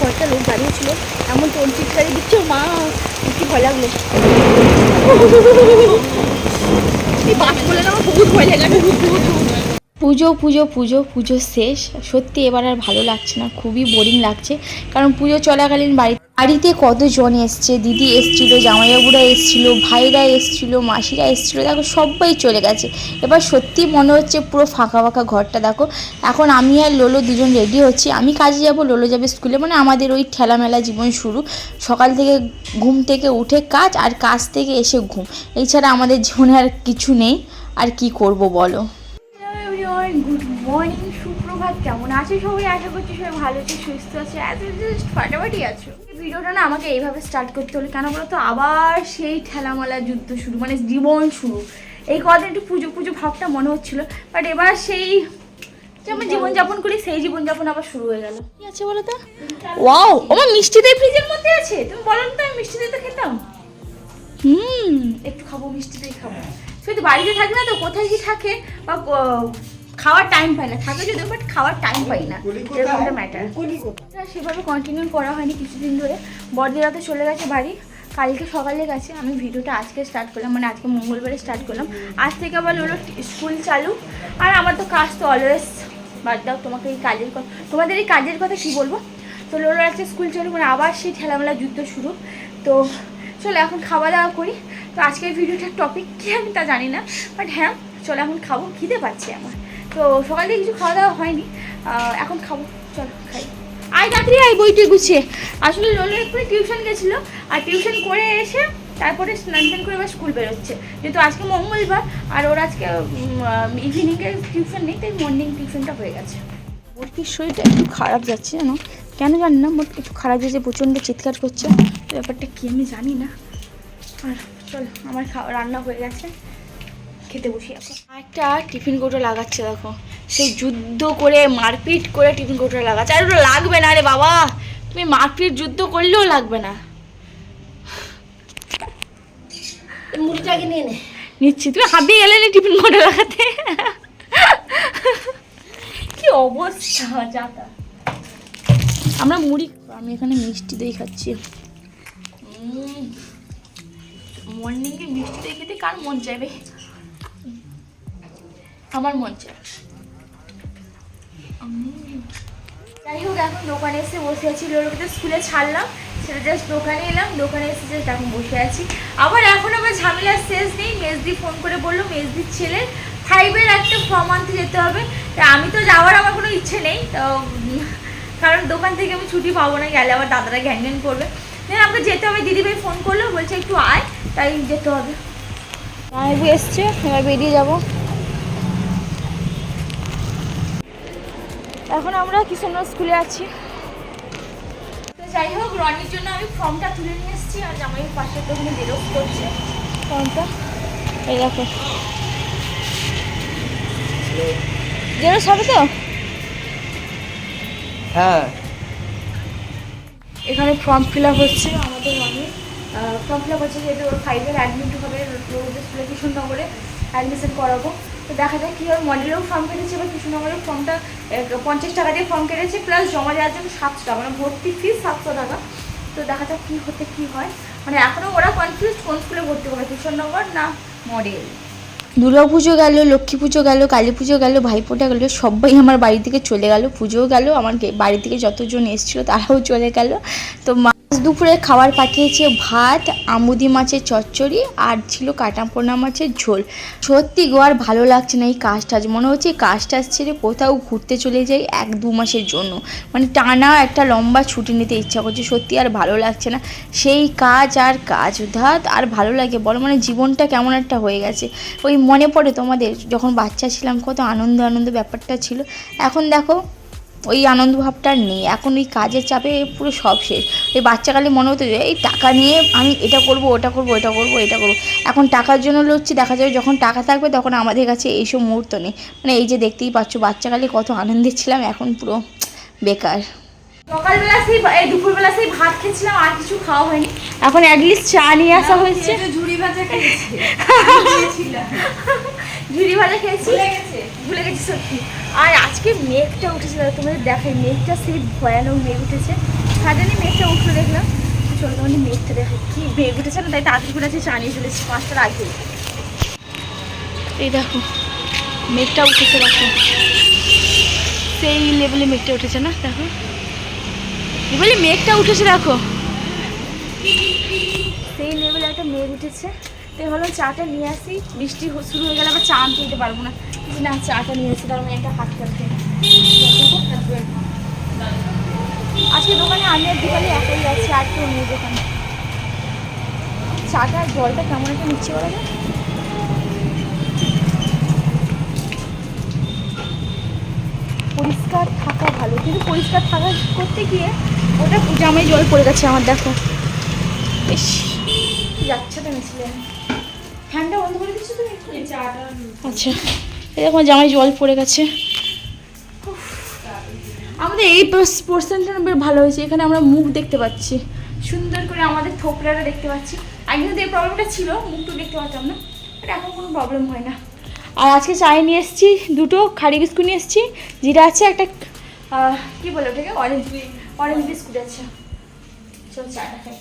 কয়েকটা লোক দাঁড়িয়েছিল। এমন তোর চিৎকারি দিচ্ছে মা কি ভয় লাগল। এই বাস বলে আমার ভয় লাগে। পুজো পুজো পুজো পুজো শেষ। সত্যি এবার আর ভালো লাগছে না, খুবই বোরিং লাগছে। কারণ পুজো চলাকালীন বাড়ি বাড়িতে কতজন এসছে? দিদি এসছিল, জামাইবাবুরা এসছিল, ভাইরা এসছিল, মাসিরা এসছিল, দেখো সবাই চলে গেছে। এবার সত্যি মনে হচ্ছে পুরো ফাঁকা ফাঁকা ঘরটা, দেখো। এখন আমি আর লোলো দুজন রেডি হচ্ছি। আমি কাজে যাব, লোলো যাবে স্কুলে মানে আমাদের ওই ঠেলামেলা জীবন শুরু। সকাল থেকে ঘুম থেকে উঠে কাজ আর কাজ থেকে এসে ঘুম। এছাড়া আমাদের জীবনে আর কিছু নেই। আর কি করব বলো? গুড মর্নিং সুপ্রভাত। কেমন আছে সবাই? আশা করছি সবাই ভালো আছে, সুস্থ আছে। ফাটাফাটি আছো। ভিডিওটা না আমাকে এইভাবে স্টার্ট করতে হলো। কেন বলো তো আবার সেই ঠেলামালা যুদ্ধ শুরু মানে জীবন শুরু। এই কদিন একটু পুজো পুজো ভাবটা মনে হচ্ছিল বাট এবার সেই যেমন জীবনযাপন করি সেই জীবনযাপন আবার শুরু হয়ে গেল। কি আছে বলো তো? ওয়াও আমার মিষ্টি দই ফ্রিজের মধ্যে আছে? তুমি বলো না তো আমি মিষ্টি দই তো খেতাম। হুম একটু খাব মিষ্টি দই খাব। শুধু বাড়িতে থাকে না তো কোথায় কি থাকে? বা খাওয়ার টাইম পাই না। থাকে যদি বাট খাওয়ার টাইম পাই না। এরকমটা ম্যাটার সেভাবে কন্টিনিউ করা হয়নি কিছুদিন ধরে। বড়দিরা তো চলে গেছে বাড়ি। কালকে সকালে গেছে। আমি ভিডিওটা আজকে স্টার্ট করলাম মানে আজকে মঙ্গলবারে স্টার্ট করলাম। আজ থেকে আবার হলো স্কুল চালু। আর আমার তো কাজ তো অলওয়েজ বাদ দাও তোমাকে এই কাজের কথা তোমাদের এই কাজের কথা কী বলব? তো লোলোর একটা স্কুল চালু মানে আবার সেই ঠেলামেলা যুদ্ধ শুরু। তো চলো এখন খাওয়া দাওয়া করি। তো আজকের ভিডিওটার টপিক কি আমি তা জানি না। বাট হ্যাঁ চলো এখন খাব। খিদে পাচ্ছে আমার। তো সকাল থেকে কিছু খাওয়া দাওয়া হয়নি। এখন খাব। চলো খাই। আয় তাড়াতাড়ি আয় বইটি গুছিয়ে। আসলে লোলো একটু টিউশন গেছিল আর টিউশন করে এসে তারপরে স্নান টান করে এবার স্কুল বেরোচ্ছে। যেহেতু আজকে মঙ্গলবার আর ওর আজকে ইভিনিংয়ে টিউশন নেই তাই মর্নিং টিউশনটা হয়ে গেছে। মোটকির শরীরটা একটু খারাপ যাচ্ছে জানো? কেন জানি না মোট একটু খারাপ যাচ্ছে প্রচণ্ড চিৎকার করছে। ব্যাপারটা কি আমি জানি না। আর চল আমার খাওয়া রান্না হয়ে গেছে। খেতে বসি এখন একটা টিফিন কৌটো লাগাচ্ছে দেখো। সেই যুদ্ধ করে মারপিট করে টিফিন কৌটো লাগাচ্ছে। আর ওটা লাগবে না রে বাবা। তুমি মারপিট যুদ্ধ করলেও লাগবে না। মুড়িটাকে নিয়ে নে। নিচ্ছি। তুমি হাবি গেলে না টিফিন কৌটো লাগাতে? কি অবস্থা? যাতা আমরা মুড়ি আমি এখানে মিষ্টি দই খাচ্ছি। মর্নিংয়ে মিষ্টি দই খেতে কার মন চাইবে? আমার মন চায়। যাই হোক এখন দোকানে এসে বসে আছি। লোককে স্কুলে ছাড়লাম সেটা জাস্ট দোকানে এলাম। দোকানে এসে জাস্ট এখন বসে আছি। আবার এখন আবার ঝামেলার শেষ নেই। মেজদি ফোন করে বলল মেজদির ছেলে ফাইভের একটা ফর্ম আনতে যেতে হবে। তা আমি তো যাওয়ার আমার কোনো ইচ্ছে নেই। তো কারণ দোকান থেকে আমি ছুটি পাবো না গেলে আবার দাদারা ঘ্যান ঘ্যান করবে। দেন আমাকে যেতে হবে দিদিভাই ফোন করল বলছে একটু আয় তাই যেতে হবে। এসছে এবার বেরিয়ে যাব। এখন আমরা কিষানগর স্কুলে আছি। তো যাই হোক রনির জন্য আমি ফর্মটা তুলে নিয়ে এসেছি আর জামাই পাশে তো ওখানে জেরক্স করছে। ফর্মটা? এই দেখো। জেরক্স হবে তো? হ্যাঁ। এখানে ফর্ম ফিল আপ হচ্ছে আমাদের রনি। ফর্ম ফিল আপ হচ্ছে যেহেতু ফাইভের অ্যাডমিট হবে স্কুলে কৃষ্ণনগরে অ্যাডমিশন করাবো। তো দেখা যাক কী হয়। মডেলেও ফর্ম কেটেছে, এবার কৃষ্ণনগরের ফর্মটা পঞ্চাশ টাকা দিয়ে ফর্ম কেটেছে প্লাস জমা দেওয়ার জন্য সাতশো টাকা মানে ভর্তি ফিস সাতশো টাকা। তো দেখা যাক কী হতে, কী হয়। মানে এখনও ওরা কনফিউজ কোন স্কুলে ভর্তি করবে কৃষ্ণনগর না মডেল? দুর্গা পুজো গেল, লক্ষ্মী পুজো গেল, কালী পুজো গেল, ভাইফোঁটা গেল, সবাই আমার বাড়ি থেকে চলে গেল, পুজোও গেল, আমার বাড়ি থেকে যতজন এসেছিল তারাও চলে গেল। তো মাছ দুপুরে খাবার পাঠিয়েছে ভাত, আমুদি মাছের চচ্চড়ি আর ছিল কাটাপোনা মাছের ঝোল। সত্যি গো, আর ভালো লাগছে না এই কাজ টাজ মনে হচ্ছে কাজ টাজ ছেড়ে কোথাও ঘুরতে চলে যাই এক দু মাসের জন্য। মানে টানা একটা লম্বা ছুটি নিতে ইচ্ছা করছে। সত্যি আর ভালো লাগছে না। সেই কাজ আর কাজ, ধাত আর ভালো লাগে। বলো মানে জীবনটা কেমন একটা হয়ে গেছে। ওই মনে পড়ে তোমাদের, যখন বাচ্চা ছিলাম কত আনন্দ আনন্দ ব্যাপারটা ছিল। এখন দেখো ওই আনন্দ ভাবটা আর নেই। এখন ওই কাজের চাপে পুরো সব শেষ। ওই বাচ্চাকালে মনে হতো যে এই টাকা নিয়ে আমি এটা করব ওটা করব এটা করব এটা করব। এখন টাকার জন্য লড়ছি দেখা যাবে যখন টাকা থাকবে তখন আমাদের কাছে এইসব মুহূর্ত নেই। মানে এই যে দেখতেই পাচ্ছ বাচ্চাকালে কত আনন্দে ছিলাম এখন পুরো বেকার। সকালবেলা সেই দুপুরবেলা সেই ভাত খেয়েছিলাম আর কিছু খাওয়া হয়নি। এখন অ্যাটলিস্ট চা নিয়ে আসা হয়েছে। ঝুড়ি ভাজা খেয়েছি। ঝুড়ি ভাজা খেয়েছি। ভুলে গেছি সত্যি। আর আজকে মেঘটা উঠেছে দাদা তোমাদের দেখাই, মেঘটা সেই ভয়ানক মেঘ উঠেছে। সাডেনলি মেঘটা উঠল দেখলাম। চলো তোমাদের মেঘটা দেখো কি মেঘ উঠেছে না, তাই তাড়াতাড়ি করে আছে চা নিয়ে চলে এসেছি পাঁচটার আগে। এই দেখো, মেঘটা উঠেছে দেখো। সেই লেভেলে মেঘটা উঠেছে না, দেখো। বলি, মেঘটা উঠেছে দেখো। সেই লেভেলে একটা মেঘ উঠেছে। তো ভাবলাম চাটা নিয়ে আসি। বৃষ্টি শুরু হয়ে গেলে আবার চা আনতে দিতে পারব না। না, চাটা নিয়ে আসি তার মানে একটা হাত কাটতে আজকে দোকানে আমি আর দোকানে একাই যাচ্ছি আর কেউ নেই দোকানে। চাটা আর জলটা কেমন একটা নিচ্ছে বলা যায় পরিষ্কার থাকা ভালো। কিন্তু পরিষ্কার থাকা করতে গিয়ে ওটা জামাই জল পড়ে গেছে আমার, দেখো। ইস যাচ্ছে তো মিছিলে ফ্যানটা বন্ধ করে দিচ্ছ তুমি আচ্ছা। এই দেখো জামাই জল পড়ে গেছে। আমাদের এই পোর্শনটা বেশ ভালো হয়েছে। এখানে আমরা মুখ দেখতে পাচ্ছি। সুন্দর করে আমাদের থোপড়াটা দেখতে পাচ্ছি। আগে কিন্তু এই প্রবলেমটা ছিল মুখটু দেখতে পাচ্তাম না বাট এখন কোনো প্রবলেম হয় না। আর আজকে চায় নিয়ে এসেছি দুটো খাড়ি বিস্কুট নিয়ে এসেছি। যেটা আছে একটা আহ, কি বলে ওটাকে? অরেঞ্জ অরেঞ্জ বিস্কুট আছে। চল চাটা খাই।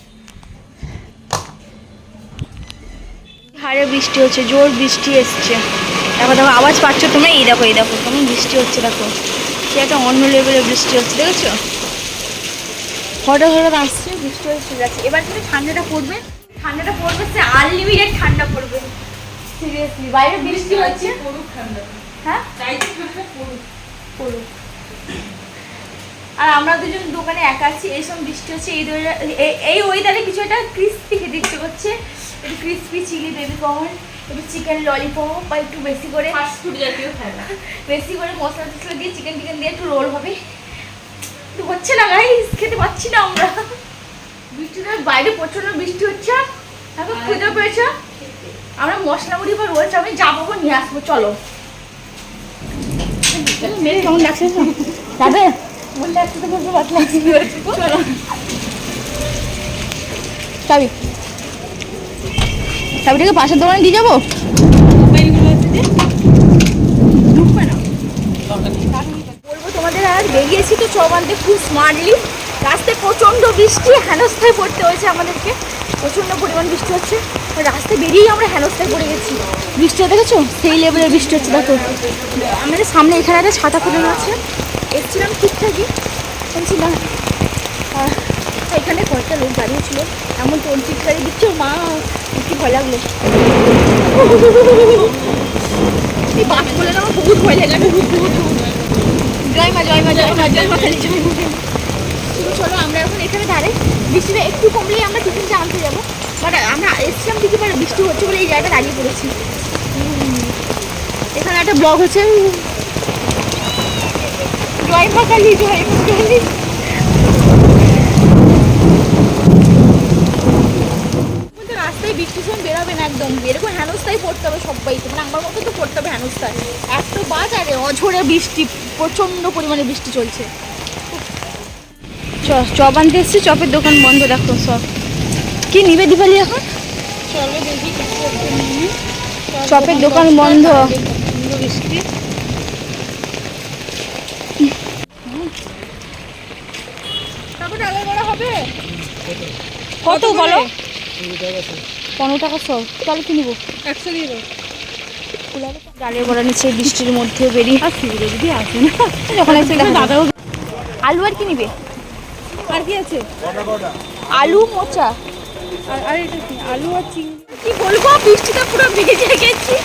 হারে বৃষ্টি হচ্ছে, জোর বৃষ্টি এসছে। দেখো দেখো, আওয়াজ পাচ্ছ তোমরা? এই দেখো এই দেখো, কেমন বৃষ্টি হচ্ছে, দেখো। সে একটা অন্য লেভেলের বৃষ্টি হচ্ছে, দেখেছ? হঠাৎ হঠাৎ আসছে, বৃষ্টি চলে যাচ্ছে এবার কিন্তু ঠান্ডাটা পড়বে। ঠান্ডাটা পড়বে, সে আনলিমিটেড ঠান্ডা পড়বে। সিরিয়াসলি বাইরে বৃষ্টি হচ্ছে। হ্যাঁ? পড়ুক আর আমরা দুজন দোকানে একা আছি, এই সময় বৃষ্টি হচ্ছে, এই- এই ওয়েদারে কিছু একটা ক্রিস্পি খেতে ইচ্ছে করছে একটু ক্রিস্পি চিলি বেবি কর্ন একটু চিকেন ললিপপ বা একটু বেশি করে ফাস্টফুড জাতীয় খাবার। বেশি করে মশলা টসলা দিয়ে চিকেন টিকেন দিয়ে একটু রোল হবে। তো হচ্ছে না গাইস খেতে পাচ্ছি না আমরা। বৃষ্টিতে বাইরে প্রচণ্ড বৃষ্টি হচ্ছে এখন খুঁজে পেয়েছে। আমরা মশলা মুড়ি বা রোল চাউমিন যাব গো নিয়ে আসব চলো। মেয়ে কেমন লাগছে? বললে চলো। চাবি। চাবিটাকে পাশের দোকানে দিয়ে যাব? বলব তোমাদের বেরিয়েছি তো খুব স্মার্টলি রাস্তায় প্রচণ্ড বৃষ্টি পড়তে হয়েছে আমাদেরকে। প্রচণ্ড পরিমাণ বৃষ্টি হচ্ছে। রাস্তায় বেরিয়েই আমরা পড়ে গেছি। বৃষ্টিটা দেখেছ? সেই বৃষ্টি হচ্ছে আমাদের সামনে এখানে একটা ছাতা ফেলানো আছে এসছিলাম ঠিকঠাকই। বলছিলাম এখানে কয়েকটা লোক দাঁড়িয়ে ছিল। এমন টোল চিৎকারি দিচ্ছে মা ভয় লাগল। এই বাস বলে না আমার বহুত ভয় লাগে জয় মা জয় মা জয় মা জয় মা জয় মা চলো আমরা এখন এখানে দাঁড়াই। বৃষ্টিটা একটু কমলেই আমরা টিফিনটা আনতে যাব। বাট আমরা এসছিলাম ঠিকই বাট বৃষ্টি হচ্ছে বলে এই জায়গায় দাঁড়িয়ে পড়েছি। এখানে একটা ব্লগ হচ্ছে। জয় মা কালী জয় কিন্তু রাস্তায় বৃষ্টির সময় বেরোবে না একদম। এরকম হেনস্থায় পড়তে হবে সবাইকে। মানে আমার মতো তো পড়তে হবে হেনস্থায়। এত বাজ আরে অঝোরে বৃষ্টি প্রচণ্ড পরিমাণে বৃষ্টি চলছে। চ চপ আনতে এসছি চপের দোকান বন্ধ দেখো সব। কি নিবে দীপালি এখন? চলো দেখি চপের দোকান বন্ধ। বৃষ্টি। কত বলো? পনেরো টাকা সব। তাহলে কি নিবো? একশো দিয়ে দাও। ডালের বড়া নিচ্ছে বৃষ্টির মধ্যে বেরিয়ে। যদি আসে না। যখন এসে। দাদাও আলু আর কি নিবে? আর কি আছে? আলু মোচা। আর আর এটা কি? আলু আর চিংড়ি। কি বলব? বৃষ্টিতে পুরো ভিজে গেছি।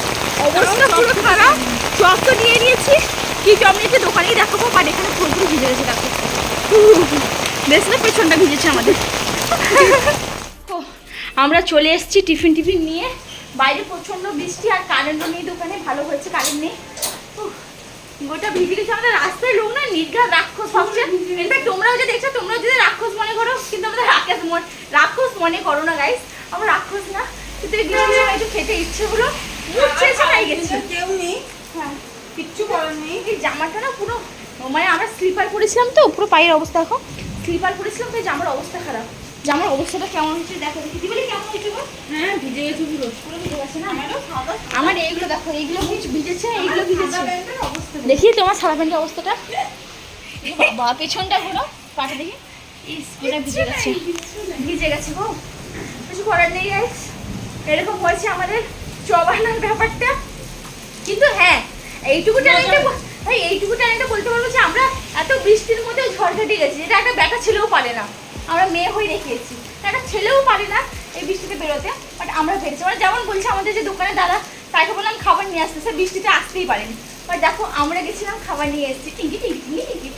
অবস্থা পুরো খারাপ। চপ তো নিয়ে নিয়েছি। কি চপ নিয়েছে দোকানেই দেখাবো বাট এখানে ফুলগুলো ভিজে গেছে দেখো। বেশ না পেছনটা ভিজেছে আমাদের। আমরা চলে এসেছি টিফিন টিফিন নিয়ে। বাইরে প্রচণ্ড বৃষ্টি আর কারেন্টও নেই দোকানে ভালো হয়েছে কারেন্ট নেই। গোটা ভিজে গেছে আমাদের রাস্তায় লোক না নির্ঘাত রাক্ষস ভাবছে। ইনফ্যাক্ট তোমরাও যে দেখছ তোমরাও যদি রাক্ষস মনে করো কিন্তু আমাদের রাক্ষস মনে রাক্ষস মনে করো না গাইস আমরা রাক্ষস না। কিন্তু আমার একটু খেতে ইচ্ছে হলো। উঠছে এসে খাই গেছি। কেউ নেই। হ্যাঁ। কিচ্ছু করার নেই। এই জামাটা না পুরো মানে আমরা স্লিপার পরেছিলাম তো পুরো পায়ের অবস্থা এখন। স্লিপার পরেছিলাম তো জামার অবস্থা খারাপ। জামার অবস্থাটা কেমন হচ্ছে দেখো দিদি বলে কেমন হচ্ছে গো? হ্যাঁ ভিজে গেছে পুরো। পুরো ভিজে গেছে না? আমার এইগুলো দেখো এইগুলো ভিজ ভিজেছে এইগুলো ভিজেছে। দেখি। তোমার সারা প্যান্টের অবস্থাটা। বাবা পেছনটা ঘুরো পাটা দেখি। ইস গোটা ভিজে গেছে। ভিজে গেছে গো। কিছু করার নেই গাইস এরকম হয়েছে আমাদের চবানার ব্যাপারটা। কিন্তু হ্যাঁ এইটুকু ট্যালেন্টে ভাই এইটুকু ট্যালেন্টে বলতে পারব যে আমরা এত বৃষ্টির মধ্যে ঝড় কেটে গেছি যেটা একটা বেটা ছেলেও পারে না। আমরা মেয়ে হয়ে দেখিয়েছি। একটা ছেলেও পারে না এই বৃষ্টিতে বেরোতে বাট আমরা পেরেছি মানে যেমন বলছে আমাদের যে দোকানে দাদা তাকে বললাম খাবার নিয়ে আসতে সে বৃষ্টিতে আসতেই পারেনি। বাট দেখো আমরা গেছিলাম খাবার নিয়ে এসেছি। টিঙ্কি টিঙ্কি টিঙ্কি টিঙ্কি।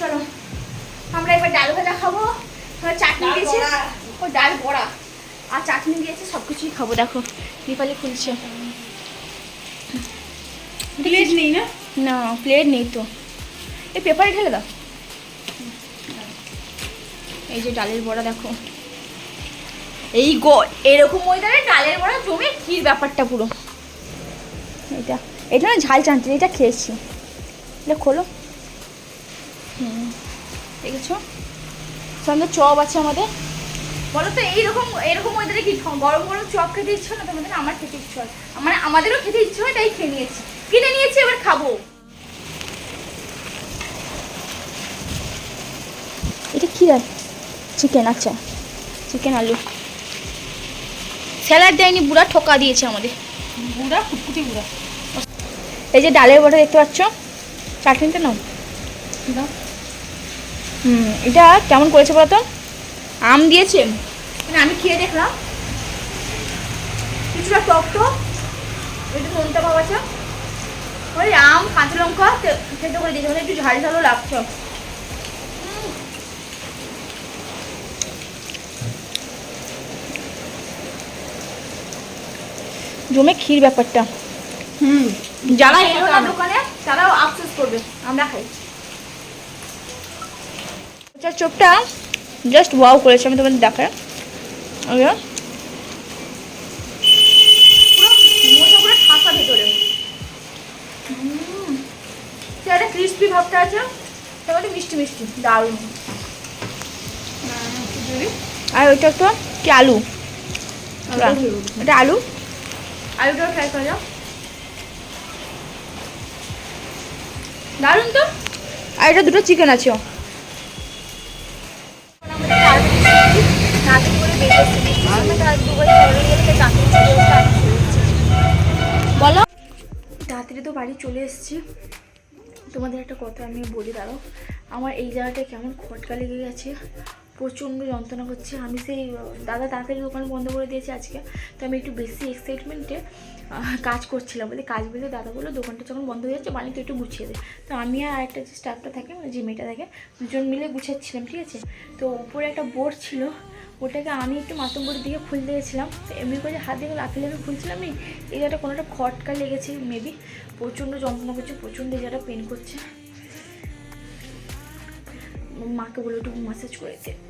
চলো আমরা এবার ডাল ভাজা খাব। চাটনি দিয়েছে ও ডাল বড়া। আর চাটনি দিয়েছে সব কিছুই খাব। দেখো দীপালি খুলছে। প্লেট নেই না? না প্লেট নেই তো। এই পেপারে ঢেলে দাও। এই যে ডালের বড়া দেখো। এই গো, এরকম ওয়েদারে ডালের বড়া জমে ক্ষীর ব্যাপারটা পুরো? এটা এটা না ঝাল চানতে এটা খেয়েছি। এটা খোলো। হুম, দেখেছ? সামনে চপ আছে আমাদের। বলো তো, এইরকম, এরকম ওয়েদারে কি গরম গরম চপ খেতে ইচ্ছে না? তোমাদের আমার খেতে ইচ্ছে হয়। আমার আমাদেরও খেতে ইচ্ছে হয়, তাই খেয়ে নিয়েছি। কিনে নিয়েছি, এবার খাব। এটা কি দেয় চিকেন আচ্ছা। চিকেন আলু। স্যালাড দেয়নি বুড়া ঠোকা দিয়েছে আমাদের। বুড়া ফুটফুটি বুড়া। এই যে ডালের বটা দেখতে পাচ্ছ? চাটনিটা নাও। হুম এটা কেমন করেছে বলতো আম দিয়েছে? মানে আমি খেয়ে দেখলাম। কিছুটা টক টক একটু নোনটা পাওয়া ওই আম কাঁচা লঙ্কা তে- সেদ্ধ করে দিয়েছে। মানে একটু ঝাল ঝালও লাগছে। জমে ক্ষীর ব্যাপারটা। হুম যারা এলো না দোকানে তারাও আফসোস করবে। আমরা খাই। চোপটা জাস্ট ওয়াও করেছে আমি তোমাদের দেখায় একটা ক্রিস্পি ভাবটা আছে। তারপরে মিষ্টি মিষ্টি দারুণ। আর ওইটা তো কি আলু? এটা আলু? আলুটাও ট্রাই করে যাও দারুণ তো। আর এটা দুটো চিকেন আছে। বলো। তাড়াতাড়ি তো বাড়ি চলে এসেছি। তোমাদের একটা কথা আমি বলি দাঁড়াও। আমার এই জায়গাটা কেমন খটকা লেগে গেছে। প্রচণ্ড যন্ত্রণা হচ্ছে। আমি সেই, দাদা তাড়াতাড়ি দোকান বন্ধ করে দিয়েছি আজকে। তো আমি একটু বেশি এক্সাইটমেন্টে কাজ করছিলাম বলে কাজ বলে দাদা বলল, দোকানটা যখন বন্ধ হয়ে যাচ্ছে, বাড়িতে একটু গুছিয়ে দে। তো আমি আর একটা যে স্টাফটা থাকে মানে যে মেয়েটা থাকে, দুজন মিলে গুছাচ্ছিলাম, ঠিক আছে? তো উপরে একটা বোর্ড ছিল, ওটাকে আমি একটু মাতম বোর্ডের দিকে খুলতে গেছিলাম তো এমনি করে হাত দিয়ে লাফে লাফে খুলছিলাম এই জায়গাটা কোনো একটা খটকা লেগেছে মেবি প্রচণ্ড যন্ত্রণা করছে, প্রচণ্ড এই জায়গাটা পেন করছে। মাকে বলে একটু মাসাজ করে দে। উফ।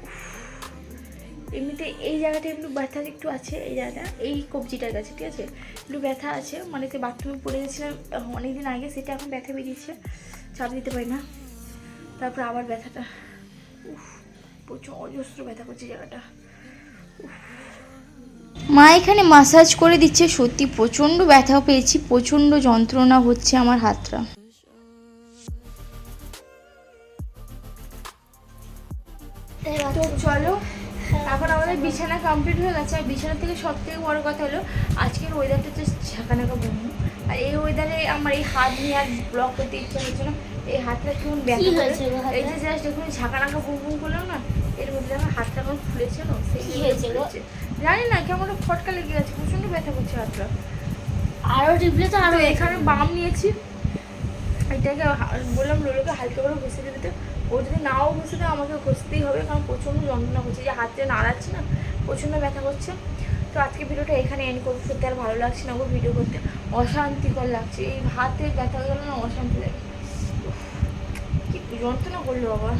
এমনিতে এই জায়গাটা একটু ব্যথা একটু আছে এই জায়গাটা এই কবজিটার কাছে ঠিক আছে? একটু ব্যথা আছে মানে তো বাথরুমে পড়ে গেছিলাম অনেক দিন আগে সেটা এখন ব্যথা বেরিয়েছে চাপ দিতে পারি না। তারপর আবার ব্যথাটা উফ প্রচুর অজস্র ব্যথা করছে জায়গাটা। মা এখানে মাসাজ করে দিচ্ছে সত্যি প্রচণ্ড ব্যথা পেয়েছি প্রচণ্ড যন্ত্রণা হচ্ছে আমার হাতটা। তো চলো এখন আমাদের বিছানা কমপ্লিট হয়ে গেছে। আর বিছানা থেকে সব থেকে বড় কথা হলো আজকের ওয়েদারটা জাস্ট ঝাঁকানাকা বন্ধু আর এই ওয়েদারে আমার এই হাত নিয়ে আর ব্লক করতে ইচ্ছা হচ্ছে না। এই হাতটা কেমন ব্যথা হয়েছে এই যে জাস্ট এখন ঝাঁকানাকা বুম বুম করলাম না এর মধ্যে আমার হাতটা কেমন ফুলেছে না সেই হয়েছে জানি না কেমন একটা ফটকা লেগে গেছে প্রচণ্ড ব্যথা করছে হাতটা। আরও টিপলে তো তো আরও এখানে বাম নিয়েছি। এটাকে বললাম লোলোকে হালকা করে ঘষে দিতে ও যদি নাও ঘষে দেয়, আমাকে ঘষতেই হবে, কারণ প্রচণ্ড যন্ত্রণা করছে। যে হাতে নাড়াচ্ছে না, প্রচণ্ড ব্যথা করছে। তো আজকে ভিডিওটা এখানে এন্ড করব। সত্যি আর ভালো লাগছে না ওর ভিডিও করতে। অশান্তিকর লাগছে। এই হাতে ব্যথা গেল না অশান্তি লাগে। কি যন্ত্রণা করল আবার